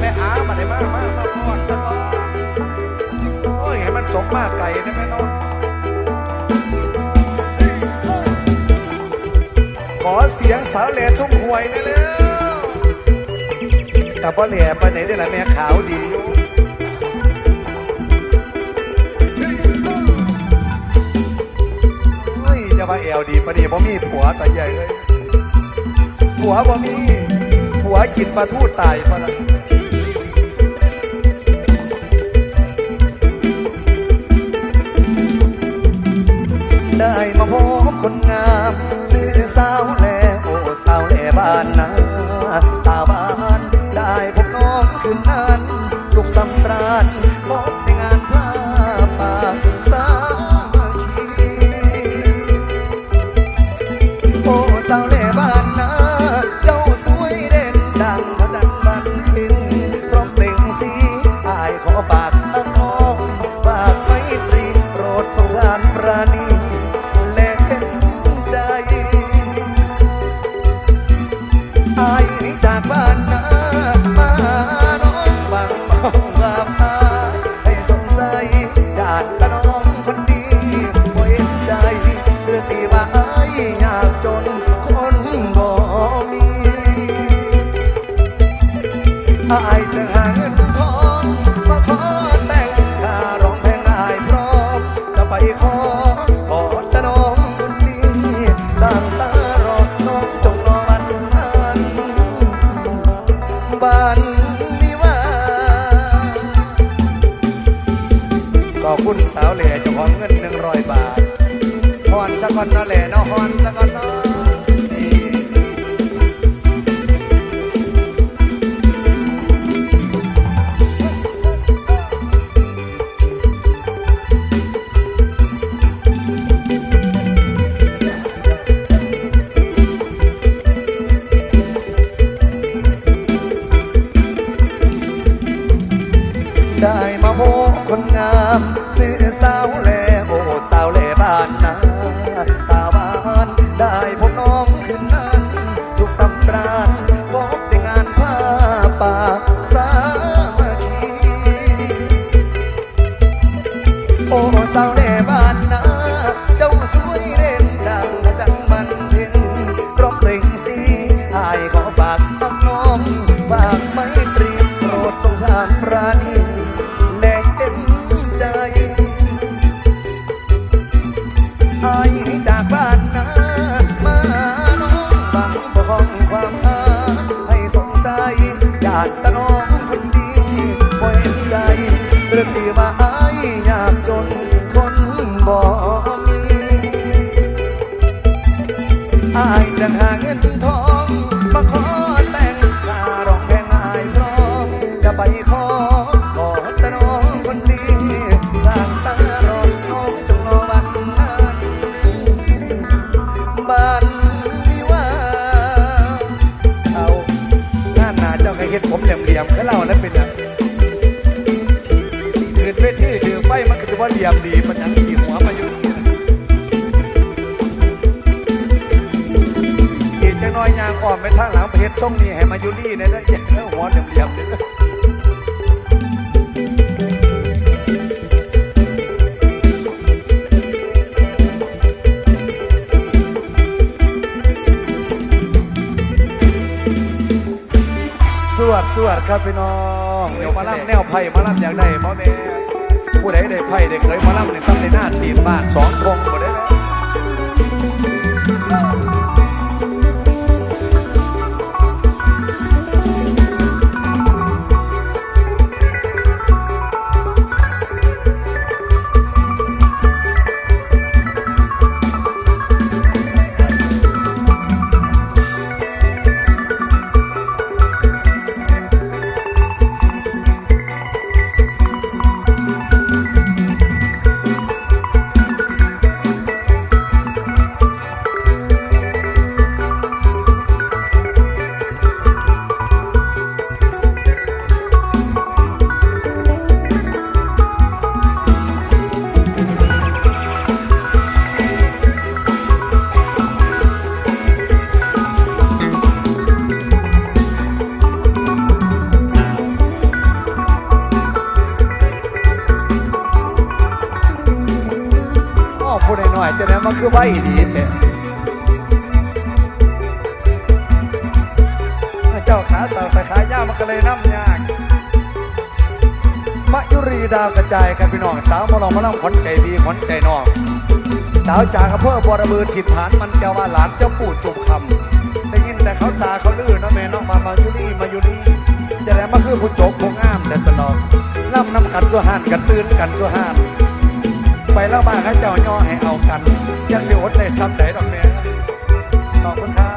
แม่อามาได้มากมากมาพอดตะกอนโอ้ย ให้มันสมมากไก่ได้ไหมน้องขอเสียงสาวแหล่ทุ่งหวยได้แล้วแต่พอแหล่ไปไหนได้ละแม่ขาวดีอยู่เฮ้ยจะมาแอวดีปะนี่บ่มีผัวตาใหญ่เลยผัวบ่มีผัวกินปลาทูตายปะละ สาวแลโอ้สาวแลบ้านนา คุณสาวเหล่เจ้าของเงินหนึ่งร้อยบาทฮอนสักคนเนาะแหล่เนาะฮอนสักคนเนาะ เดียมดีมันยังขี่หัวมาอยู่นี่นะอีกจังน้อยยางอ่อนไปทางหลังเฮ็ดช่องนี้ให้มาอยู่นี่ในละเอียดแล้วหัวเหลี่ยมๆเนี่ยสวดสวดครับพี่น้อง เดี๋ยวมาล่ำแนวไผ่มาล่ำอย่างใดพ่อแม่ ผู้ใดได้ไพ่ได้เคยมาล่ำในซ้ำในหน้าตีนบ้านสองคงหมด กระจายกันพี่น้องสาวมาลองมาลองขวัใจดีขวัใจน้องสาวจากอำเภอบอระบือถิ่นฐานมันแก้วว่าหลานเจ้าปู่จุกคำได้ยินแต่เขาสาเขาลื่นนะแม่น้องมามาอยู่นี่มาอยู่นี่จะแล้วมาคือผู้จบคงงามแต่สนองน้ำน้ำกันสัวหันกันตื่นกันสัวหันไปแล้วมาข้าเจ้าย่อให้เอากันยังเสียอดในซ้ำไหนดอกแม่ขอบคุณครับ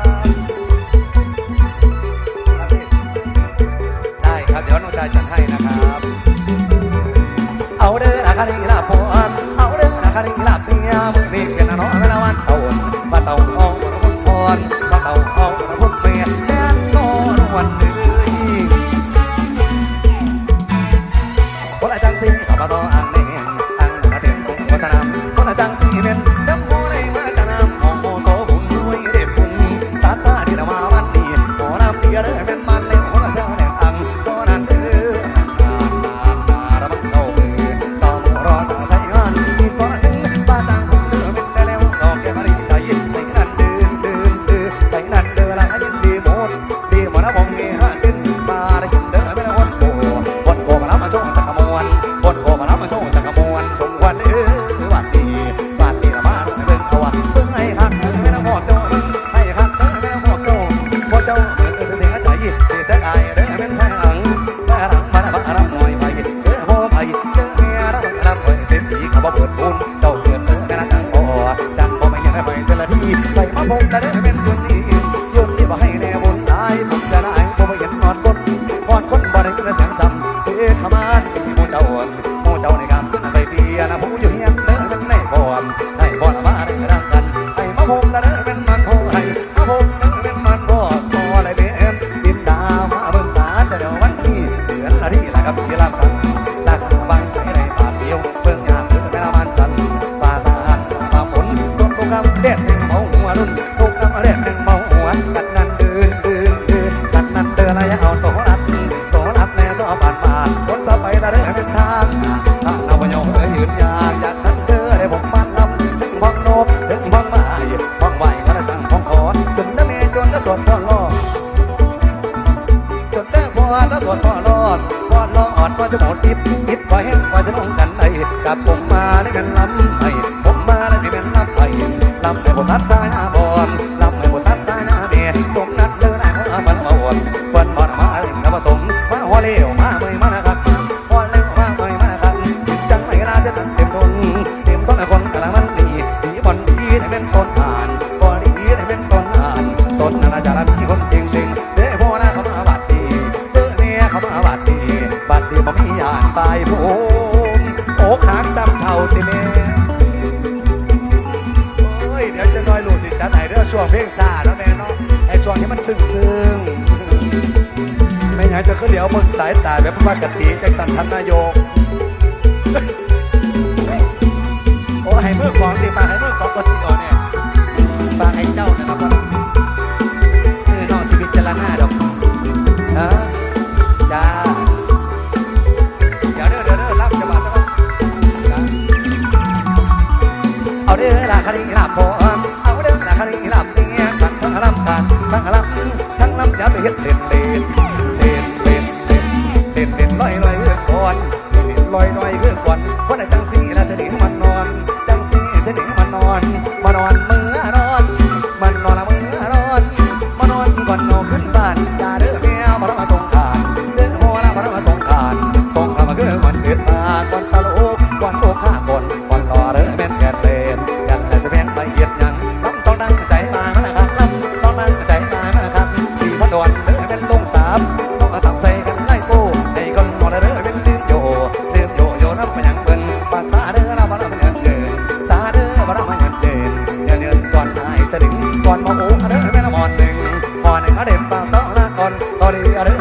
Are, are.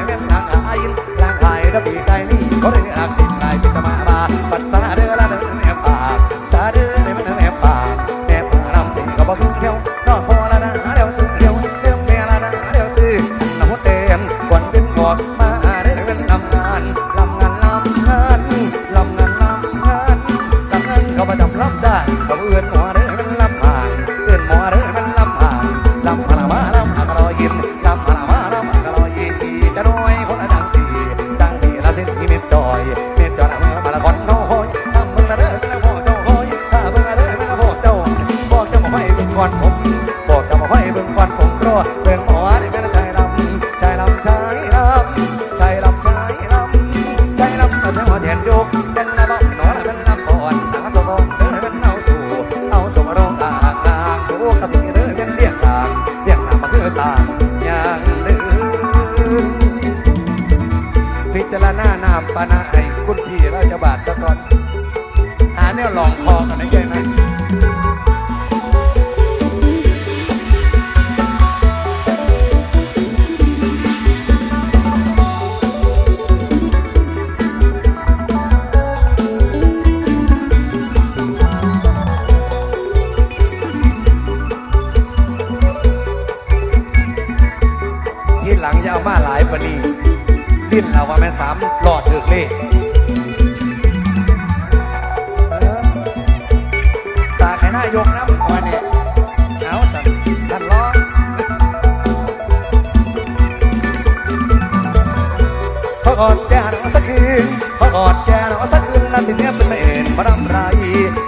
างอย่างลืมพิจารณาหน้าปานาไอคุณพี่ราชบาทตะกอน หาแนวหลองคอกันได้ย้นะ อดถึกเลยเออตาไข่หน้ายกน้ำวันนี้เอาสันท่านร้องพอกอดแกหนอสักคืนพอกอดแกหนอสักคืนนาสิเนี่ยเป็นไม่เอ็นมาดำไร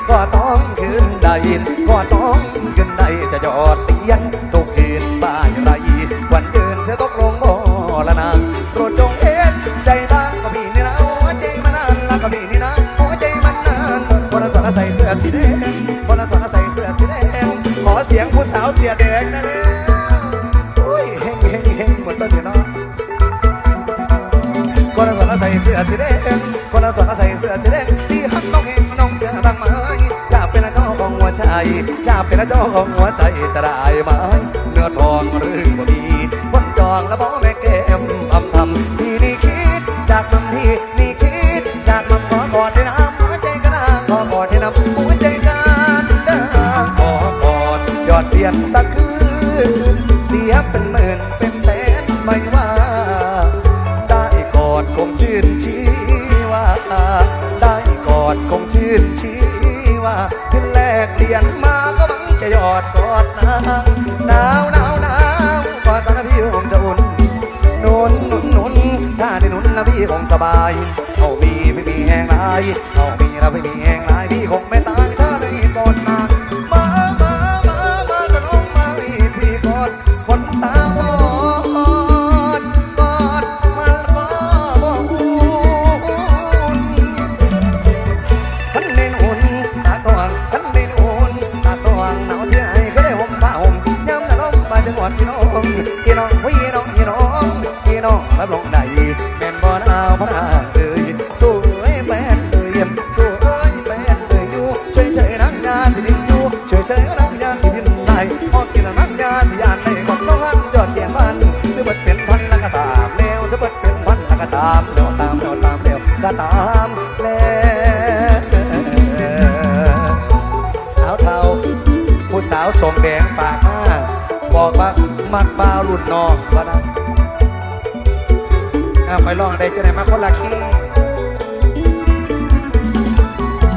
ก็ต้องคืนได้ก็ต้องคืนได้จะยอด เป็นเจ้าของหัวใจจะได้ไหมเนื้อทองหรือบ่มีคนจองแล้วบอกแม่แก้มอำทำที่นี่คิดจากมันที่นี่คิดจากมันขอกอดที่น้ำหัวใจกันนะขอกอดที่น้ำหัวใจกันเด้อขอกอดยอดเสียนสักคืนเสียเป็นหมื่นเป็นแสนไม่ว่า ได้กอดคงชื่นชีว่าได้กอดคงชื่นชีว่าขึ้นแรกเรียน สบายเขามีไม่มีแหงลายเขามีแล้วไม่มีแหงลายพี่คงไม่ตาย น้องว่านะเอาไปลองได้จะไหนมาคนละขี้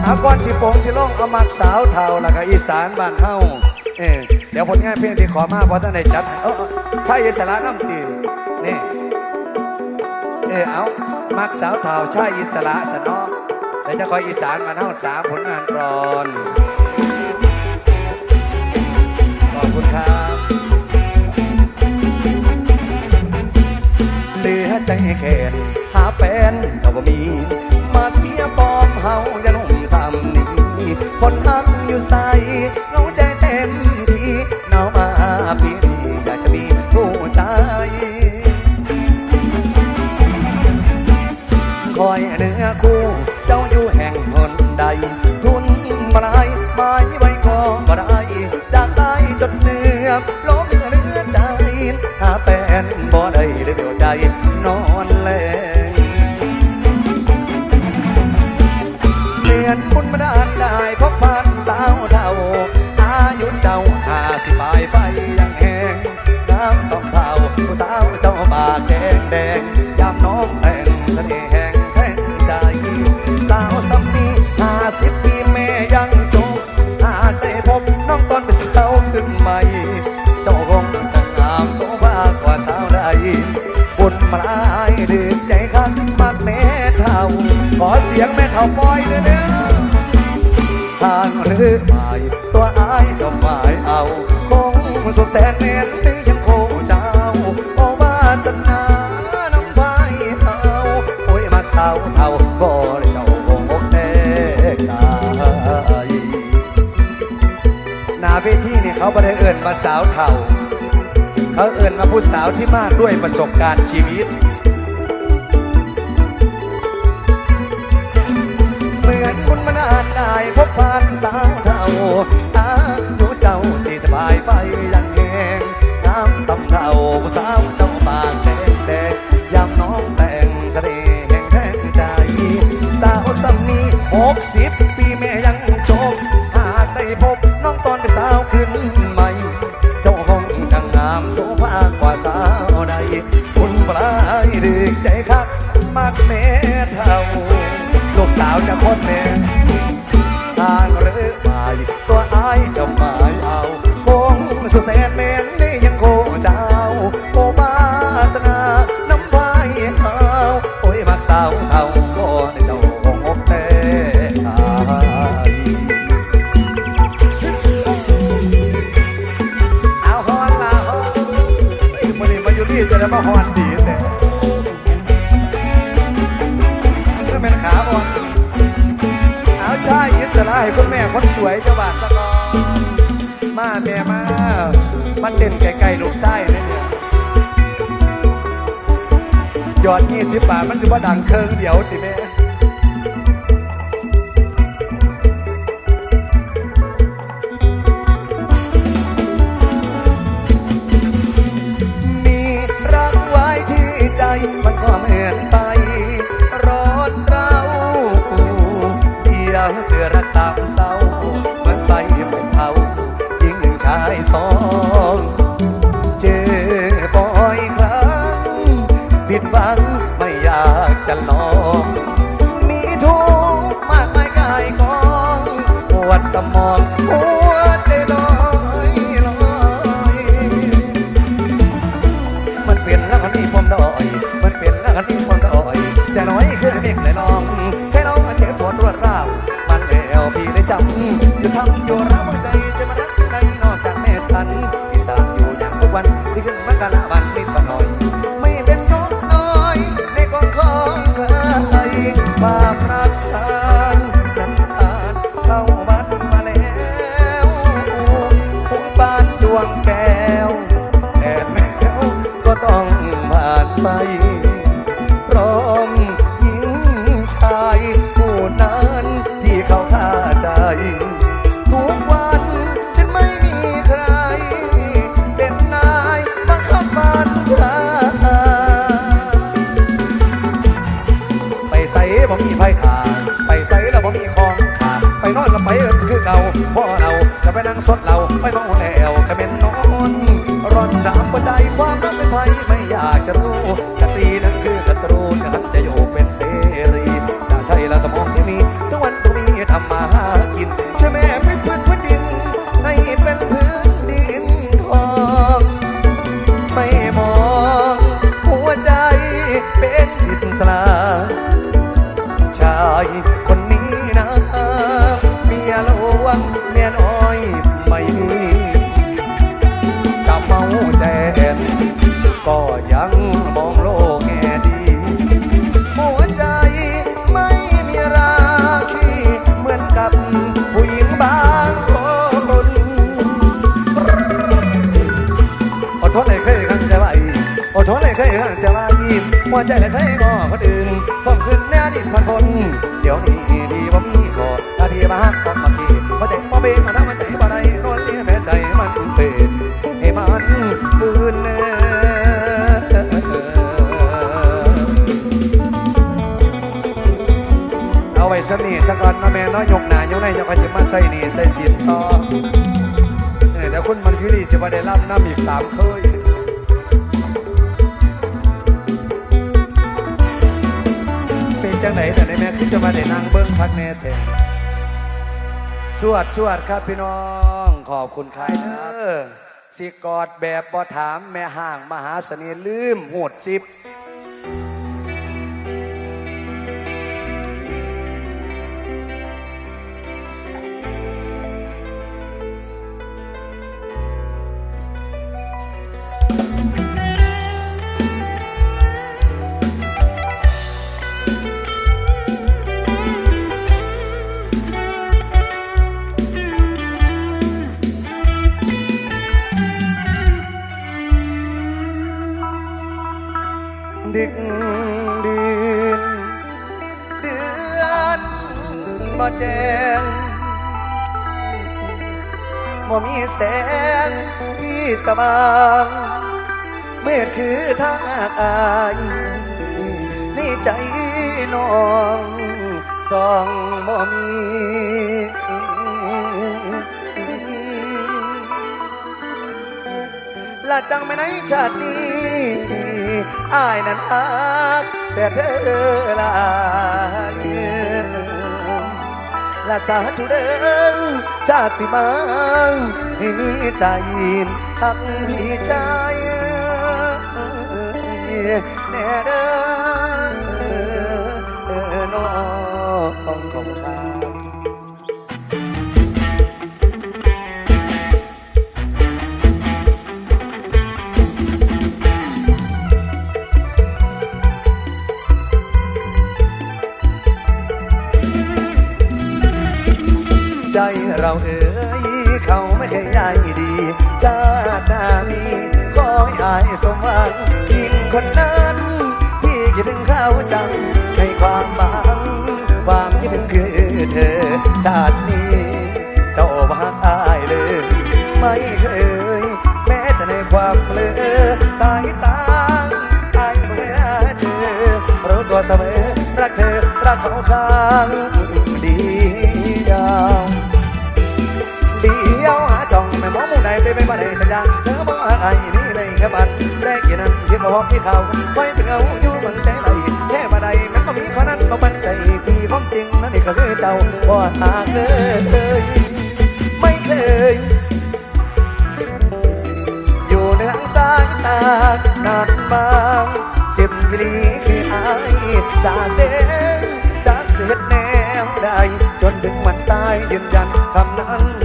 อาก่อนสิโปงสิลองเอามักสาวเทาแล้วก็อีสานบ้านเฮาเออเดี๋ยวผลงานเพลงที่ขอมาเพราะท่านได้จัดเออเออใช่อิสระน้ำตีนี่เออเอามักสาวเทาใช่อิสระสนอเดี๋ยวจะคอยอีสานมาเฮาสาผลงานก่อน แค่นหาแฟนก็บ่มี มาเสียฟอร์มเฮาอย่าหนุ่มซ้ำนี้คนทักอยู่ใส่เรา เสียงแม่อยเด้อเด้อทางหรือไม่ตัวอายเจะหมายเอาคงสุดแสนเมตตียังโคเจ้าโอวาสนาน้ำไปเอาโอ้ยมักสาวเท่าบ่ได้เจ้าคงอกแต่ใจนาเวทีนี่เขาบ่ได้เอิ่นมาสาวเท่า เขาเอิ่นมาผู้สาวที่มากด้วยประสบการณ์ชีวิต อ้ายุเจ้าสี่สบายไป อเป็นขาอ่อนเอาชายอิสระให้คุณแม่คนสวยเจ้าบาทสะกอนมาแม่มามันเด่นไกลๆลูกชายเลยเนี่ยยอดยี่สิบบาทมันสิว่าดังเคิงเดียวสิแม่ รักสามเศร้าเหมือนไปไม่เท่ายิ่งชายสองเจอบ่อยครั้งผิดหวังไม่อยากจะลองมีทุกข์มากมายกายกองปวดสมองหัวใจลอยลอยมันเป็นแล้วกันที่ผมด้อยมันเป็นแล้วกันที่ จะไทนให้เคยข้างจะไว้หัวใจเลยเคยงอคนอื่นผมขึ้นแน่ดินพันคนเดี๋ยวนี้ดีบ่มีขอหน้าทีมาฮักต้องมาทีบ่แต่บ่เป็นมาทำมันใจบ่ได้นอนเลี้ยแม่ใจมันเป็นให้มันปืนเน่เอาไว้สนี่สักก่อนนะแม่น้อยยกหน้ายกในจะคอยสิมาใส่หนีใส่สินต่อเออแต่คุณมันพิรีสิว่าได้รับน้ำอีกตามคยเป็น จังไหนแต่ในแม่คือจะมาได้นั่งเบิ้งพักแน่แต่ชวดชวดครับพี่น้อง ขอบคุณครับเด้อสิกอดแบบบ่ถามแม่ห่างมหาเสน่ห์ลืมหดจิบ ที่สว่างเมื่อคือทางอายในใจน้องสองบ่มีละจังไม่ในชาตินี้อายนั้นฮักแต่เธอลายละสาธุเด้อชาติสิมาให้มีใจ หักพี่ใจแน่เด้อน้องของข้าใจเราเอ๋ย สมหวังยิ่งคนนั้นที่คิดถึงเขาจังในความหวังความคิดถึงคือเธอ ชาตินี้เจ้ามาอายเลย ไม่เคย แม้แต่ในความเผลอสายตาอายเมื่อเธอรู้ตัวเสมอรักเธอรักเขาข้าง นั้นคิดว่าพบที่เขาไว้เป็นเงาอยู่เมืองใจไหลแค่บันไดมันก็มีคนนั้นก็บันใจพี่ของจริงนั่นนี่ก็คือเจ้าบ่หากเลยไม่เคย อยู่ในทางสายตานานบางเจ็บยีลีคืออายจากเด้งจากเสียแนวใดจนถึงวันตายยืนยันคำนั้น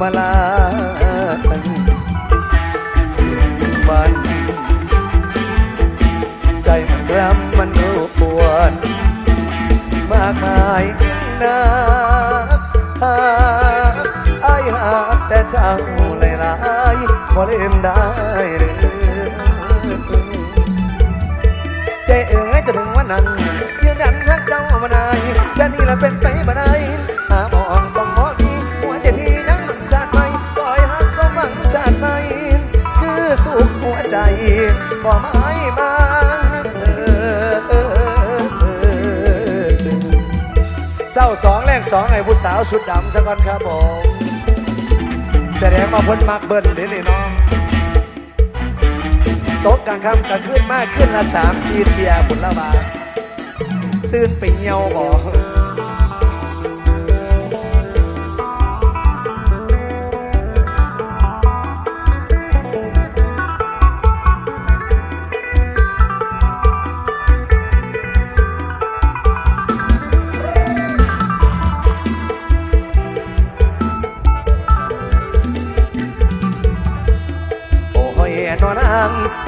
มาลาวัน ใจมันรำมันรู้ปวดมากมายนักหากอายหากแต่เจ้าหลายๆบ่ลืมได้หรือใจเอ๋ยจะถึงวันนั้นยืนยันรักเจ้ามานายจะนี่ละเป็นไปบ่ได้ บ่หมายมาเออเออเออเศร้าสองแรกสองไอ้ผู้สาวชุดดำสักก่อนครับผมแสดงมาพ้นมักเบิ้ลเด้นี่น้องโต๊ะกลางค่ำกลางคืนมากขึ้นละสามสี่เทียบุญละบาตื่นไปเหี่ยวบ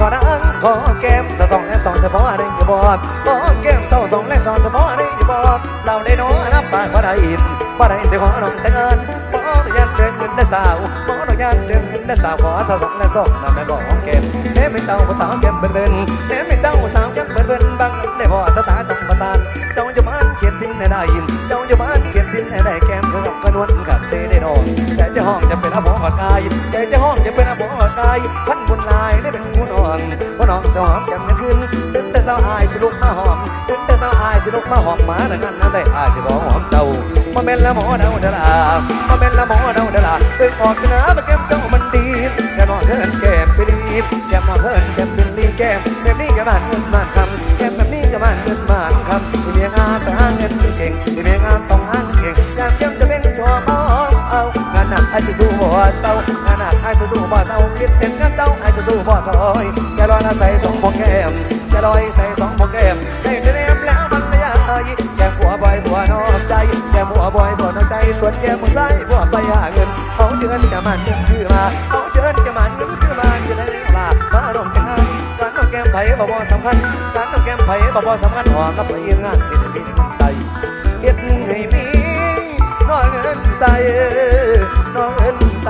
อังนอนอังขอแก้มสะสองและสองเฉพาะอะไรอย่บอกขอแก้มเศร้าสองและสองเฉพาะอะไรอย่บอกเราได้น้อนับปากว่าได้อินว่าได้เสียขอน้องแต่งงานขออนุญาตเดินเงินได้สาวขออนุญาตเดินเงินได้สาวขอสาวสองและสองนั่นไม่บอกแก้มเอ๊ะไม่เต้าภาษาวแก้มเบิ่นเบิ่นเอ๊ะไม่เต้าภาษาวแก้มเบิ่นเบิ่นบางได้พอตาตาต้องประสานเจ้าจะมันเขียนทิ้งในได้ยินเจ้าจะมันเขียนทิ้งในได้แก้มเขากับกระนวล ห้องจะเป็นอภรกายใจจะห้องจะเป็นอภรกายพันบุญลายได้เป็นผู้นอนผู้นอนสอมแก้มกันขึ้นตื่นแต่สาวอายสิลุกมาหอมตื่นแต่สาวอายสิลุกมาหอมมาดังนั้นนั่นได้อายสิบอกหอมเจ้ามาเป็นละหมอเดาเดาลามาเป็นละหมอเดาเดาลาเอ้ยออกกันนะมาแก้มเจ้ามันดีแกมอนเพิ่นแก้มไปดีแกมอนเพิ่นแก้มเป็นดีแก้มแบบนี้ก็บ้านเงินบ้านคำแก้มแบบนี้ก็บ้านเงินบ้านคำที่เมียงานต้องหาเงินเก่งที่เมียงานต้องหาเงินเก่ง หนักไอ้จะสู้บ่เศร้างานหนักไอ้จะสู้บ่เศร้าคิดเป็นงานเจ้าไอ้จะสู้บ่ถอยแกลอยใส่สองโมแกมแกลอยใส่สองโมแกมให้เต็มแล้วมันละยายแกหัวบอยหัวนอกใจแกหัวบอยหัวนอกใจส่วนแกมหัวใจหัวไปหาเงินเขาเชิญกับมันเงินคือมาเขาเชิญกับมันเงินคือมาจะได้ลามาดมกันงานการต้องแก้มไผ่บ่บ่สำคัญการต้องแก้มไผ่บ่บ่สำคัญหอกับไปงานเฮ็ดห้มีเงินใส่เฮ็ดให้มีน้อยเงินใส่ น้อยเงินใส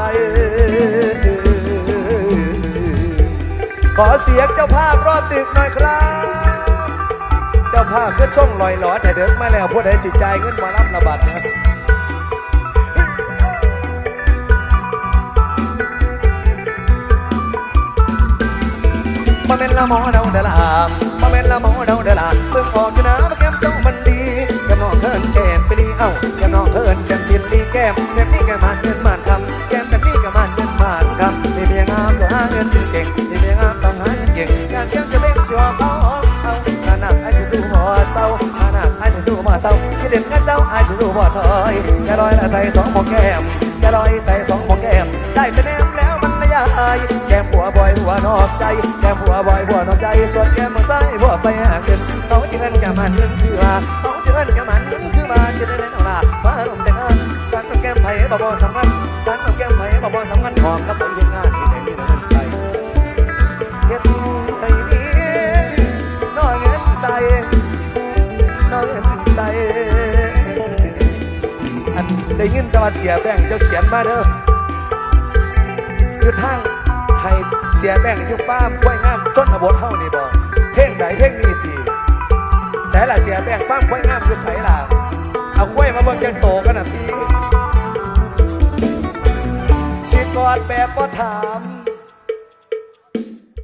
ขอเสียงเจ้าภาพรอบดึกหน่อยครับ เจ้าภาพก็ส่งลอยหลอแต่เดิกมาแล้วผู้ใดจิตใจเงินมารับระบาดนะมาเป็นละหมอเดาเดลามมาเป็นละหมอเดาเดลาเพิ่งออกกันนะมาแก้มเจ้ามันดีแก้มน้องเฮินแก้มไปลีเอ้าแก้มน้องเฮินแก้มกินลีแก้มแบบนี้แก้มมันเงิน มันคำแก้มแบบนี้ก็มันเงินมันคำนี่เมียงามก็หาเงินเก่งนี่เมียงามต้องหาเงินเก่งการแก้มจะเป็นชัวร์เขาเอาขนาดไอ้จะสู้บ่เศร้าขนาดไอ้จะสู้บ่เศร้าคิดเด่นกันเจ้าไอ้จะสู้บ่ถอยแกลอยละใส่สองโมแก้มแกลอยใส่สองโมแก้มได้แต่แนมแล้วมันละยายแก้มหัวบ่อยหัวนอกใจแก้มหัวบ่อยหัวนอกใจส่วนแก้มหัวซ้ายหัวไปหาเงินเขาเชิญกับมันเงินคือมาเขาเชิญกับมันเงินคือมาจะได้เล่นเอาล่ะมาลงแต่งงาน การต้องแก้มไผ่บ่บ่สำคัญการต้องแก้มไผ่บ่บ่สำคัญหอมกับไปเฮ็ดงานที่ไหนมีเงินใส่เฮ็ดให้มีน้อยเงินใส่น้อยเงินใส่อันได้ยินแต่ว่าเสียแบ่งจ้าเขียนมาเด้อคือทางให้เสียแบ่งอยู่ป้ามกล้วยงามจนทบทเฮานี่บ่เพ่งใดเพ่งนี้ตีใส่ละเสียแบ่งป้ามกล้วยงามอยู่ใส่ละเอากล้วยมาเบิ่งจังโตกันนะพี่ กอดแบบบ่ถาม